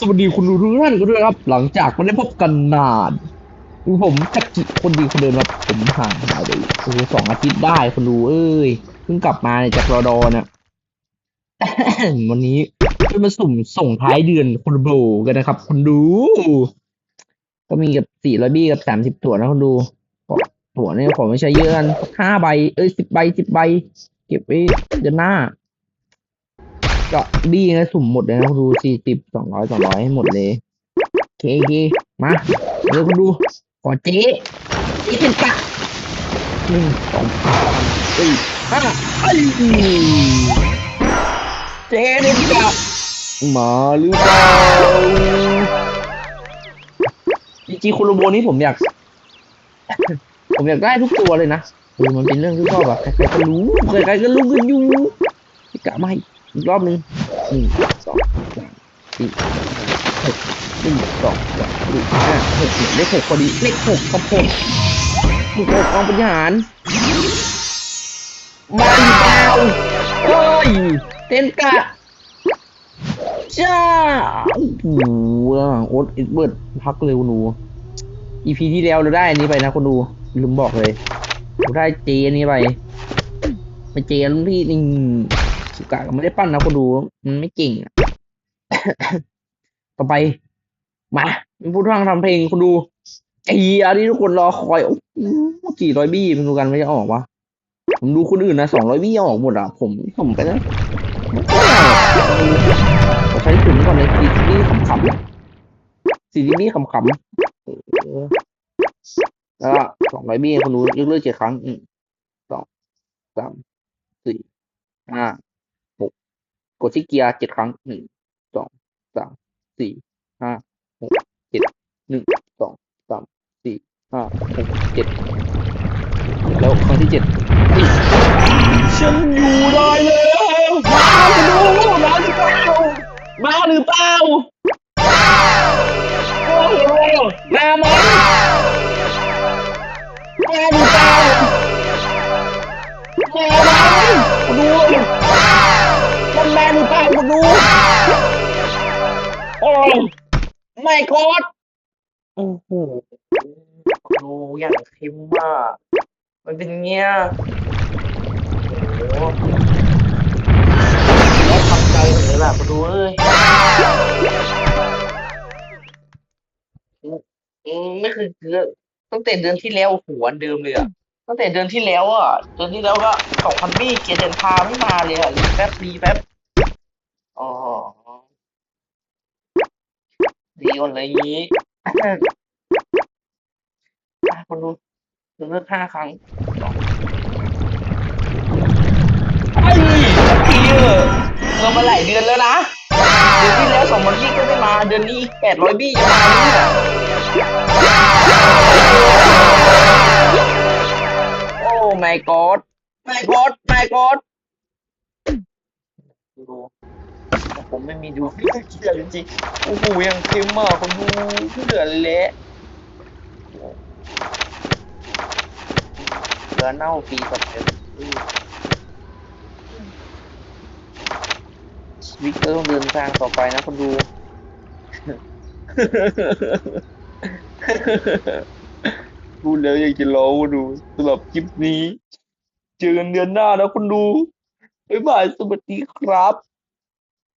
สวัสดีคุณดูทุกท่านกันด้วยครับ หลังจากไม่ได้พบกันนานคือผมจักกิคนดีคนเดิมครับผมห่างหายไปโอ้โหสองอาทิตย์ได้คนดูเอ้ยเพิ่งกลับมาเนี่ยจากรอดอเนี่ยวันนี้จะมาสุ่มส่งท้ายเดือนคนโบกันนะครับ คนดู ก็มีกับสี่ร้อยบี้กับสามสิบตัวนะคนดูตัวเนี่ยขอไม่ใช้เยอะกันห้าใบ เอ้ยสิบใบสิบใบ เก็บไว้เดือนหน้า ก็ดีนะสุ่มหมดเลยนะดูสี่สิบสองร้อยสองร้อยให้หมดเลยเคเคมาเดี๋ยวคุณดูขอเจ๊เจ๊เป็นกะหนึ่งสองสามสี่ห้าไอ้เจ๊เป็นกะมาหรือเปล่าจริงๆคุณโรโบนี้ผมอยาก ผมอยากได้ทุกตัวเลยนะคือมันเป็นเรื่องที่ชอบแบบใครๆก็รู้ใครๆก็รู้กันอยู่พี่กะมา อีกรอบหนึ่งหนึ่งสองสามสี่หกหนึ่งสองสามสี่ห้าหกเลขหกพอดีเลขหกครับผมหกกองปัญหารมาอีกแล้วเฮ้ยเต้นกะจ้าโอ้โหโอ๊ตเอ็ดเบิร์ดพักเร็วหนู EP ที่แล้วเราได้อันนี้ไปนะคนดูลืมบอกเลยเราได้เจอันนี้ไปไปเจรุ่นพี่นี่ สุกะก็ไม่ได้ปั้นนะคนดูมันไม่เก่งอะต่อไป มาเป็นผู้ทางทำเพลงคนดูไอ้เหี้ยที่ทุกคนรอคอยโอ้กี่ร้อยบี้เป็นดูกันไม่จะออกวะผมดูคนอื่นนะสองร้อยบี้ยังออกหมดอะผมผมไปแล้วขอใช้ถุงก่อนเลยสีนี้ขำๆสีนี้ขำๆแล้วสองร้อยบี้คุณรู้ยกเลิกกี่ครั้งสองสามสี่ห้า ดที่เกียร์เจ็ดครั้งหนึ่งสองสามสี่ห้าหกเจ็ดหนึ่งสองสามสี่ห้าหกเจ็ดแล้วครั้งที่เจ็ดฉันอยู่ได้แล้วมาหรือเปล่ามาหรือเปล่า คุณดู โอ้ไม่กอดโอ้โหดูอย่างค็มมามันเป็นเงี้ยโอ้โหแล้วทำใจเลยล่ะคุณดูเอ้ยอืมไม่เคยเจอตั้งแต่เดือนที่แล้วหัวเดิมเลยอะตั้งแต่เดือนที่แล้วอะเดือนที่แล้วก็สองพันบี้เกียร์เดินพาไม่มาเลยอะแป๊บรีแป๊บอ๋อ ดีกว่าเลยงี้อะคนดูดูเลือกห้าครั้งไอ้ทีเออเรามาหลายเดือนแล้วนะเดือนที่แล้วสองพันบี้ก็ไม่มา เดือนนี้แปดร้อยบี้จะมาเนี่ยโอ้ my god my god my god ดู ผมไม่มีดูพี่เชื่อจริงๆโอ้โหยังเค็มมากคนดูเหลือเละเหลือเน่าปีกับเดิมชีวิตก็ต้องเดินทางต่อไปนะคนดูพูดแล้วอยากจะร้องคนดูสำหรับคลิปนี้ เจอกันเดือนหน้านะคุณดูบ๊ายบายสวัสดีครับ